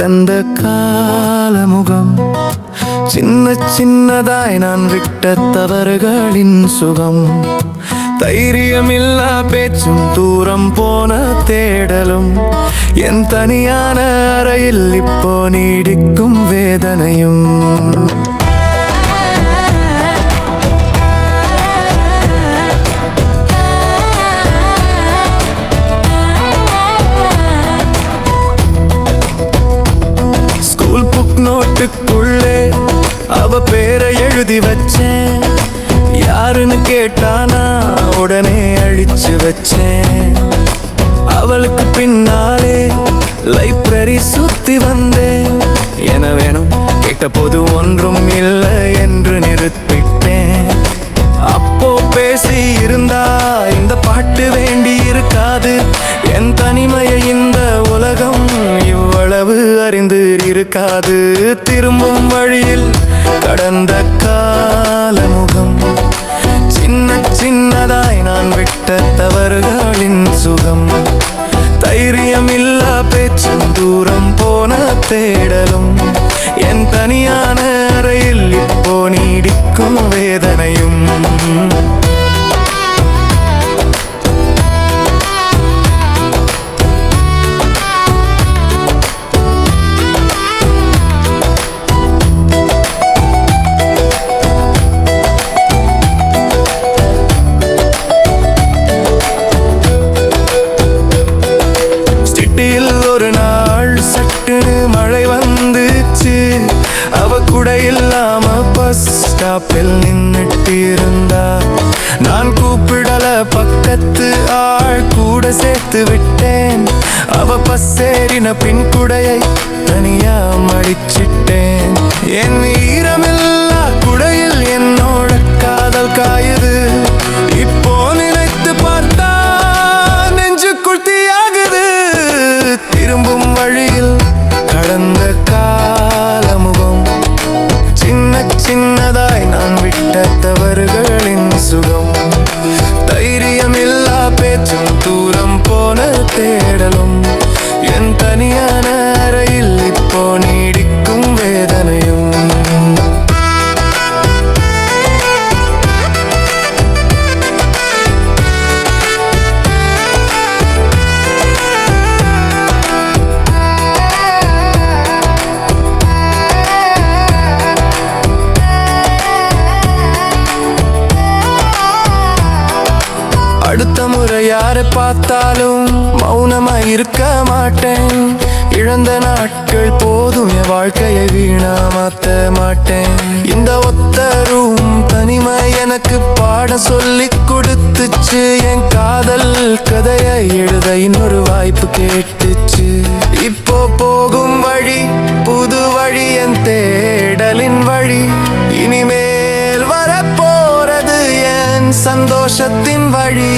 கடந்த கால முகம் சின்ன சின்னதாய் நான் விட்ட தவறுகளின் சுகம். தைரியமில்லா பேச்சும் தூரம் போன தேடலும். என் தனியான அறையில் இப்போ நீடிக்கும் வேதனையும். நோட்டுக்குள்ளே அவ பேரை எழுதி வச்சேன். யாருன்னு கேட்டானா உடனே அழிச்சு வச்சேன். அவளுக்கு பின்னாலே லைப்ரரி சுத்தி வந்தேன். என வேணும் கேட்ட போது ஒன்றும் இல்லை என்று நிறுத்திட்டேன். அப்போ பேசி இருந்தா இந்த பாட்டு வேண்டி இருக்காது. என் தனிமையை இந்த உலகம் இவ்வளவு அறிந்து எதிர் இருக்காது. திரும்பும் வழியில் கடந்த காலமுகம். சின்ன சின்னதாய் நான் விட்ட தவறுகளின் சுகம். தைரியம் இல்லா பேச்சும் தூரம் போன தேடலும். என் தனியான அறையில் இப்போ நீடிக்கும் வேதனையும். சட்டுன்னு மழை வந்துச்சு. அவ கூட இல்லாம பஸ் ஸ்டாப்பில் நின்னுட்டு இருந்தா நான் கூப்பிடல பக்கத்து ஆள் கூட சேர்த்து விட்டேன். அவ பஸ் ஏறின பின் குடையை தனியா மடிச்சு யாரை பார்த்தாலும் மௌனமா இருக்க மாட்டேன். இழந்த நாட்கள் போதும் என் வாழ்க்கையை வீணா மாத்த மாட்டேன். இந்த ஒத்த ரூம் தனிமை எனக்கு பாட சொல்லி கொடுத்துச்சு. என் காதல் கதையை எழுத இன்னொரு வாய்ப்பு கேட்டுச்சு. இப்போ போகும் வழி സന്തോഷത്തിൻ വഴി.